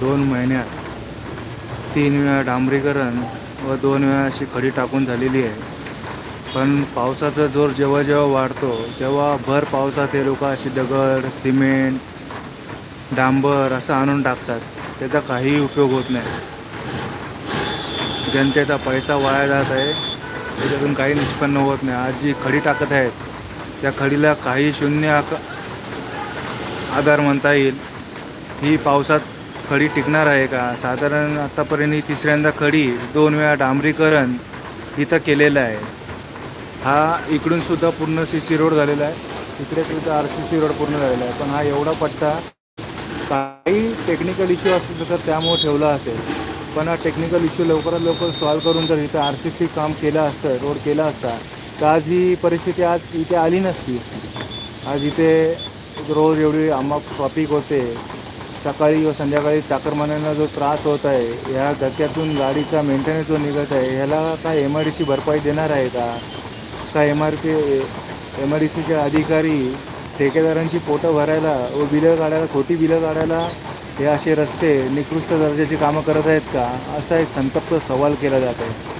दोन महिन्यात तीन वेळा डांबरीकरण व दोन वेळा अशी खडी टाकून झालेली आहे. पण पावसाचा जोर जेव्हा जेव्हा वाढतो तेव्हा भर पावसात हे लोक अशी दगड सिमेंट डांबर असं आणून टाकतात. त्याचा काहीही उपयोग होत नाही. जनतेचा पैसा वाया जात आहे. त्याच्यातून काही निष्पन्न होत नाही. आज जी खडी टाकत आहेत त्या खडीला काही शून्य आक आधार म्हणता येईल. ही पावसात खडी टिकणार आहे का? साधारण आत्तापर्यंत ही तिसऱ्यांदा खडी दोन वेळा डांबरीकरण इथं केलेलं आहे. हा इकडून सुद्धा पूर्ण सी सी रोड झालेला आहे. इकडे सुद्धा आर सी सी रोड पूर्ण झालेला आहे. पण हा एवढा पट्टा काही टेक्निकल इश्यू असू शकतात त्यामुळे ठेवला असेल. पण हा टेक्निकल इश्यू लवकरात लवकर सॉल्व्ह करून जर इथं आर सी सी काम केलं असतं रोड केला असता तर आज ही परिस्थिती आज इथे आली नसती. आज इथे रोज एवढी आम्हा ट्रॉफिक होते. सकाळी व संध्याकाळी चाकरमान्यांना जो त्रास होत आहे ह्या धक्क्यातून गाडीचा मेंटेनन्स जो निघत आहे ह्याला काय एम आय डी सी भरपाई देणार आहे का? काय M R P M I D सीचे अधिकारी ठेकेदारांची पोटं भरायला व बिलं काढायला खोटी बिलं काढायला हे असे रस्ते निकृष्ट दर्जाची कामं करत आहेत का? असा एक संतप्त सवाल केला जात आहे.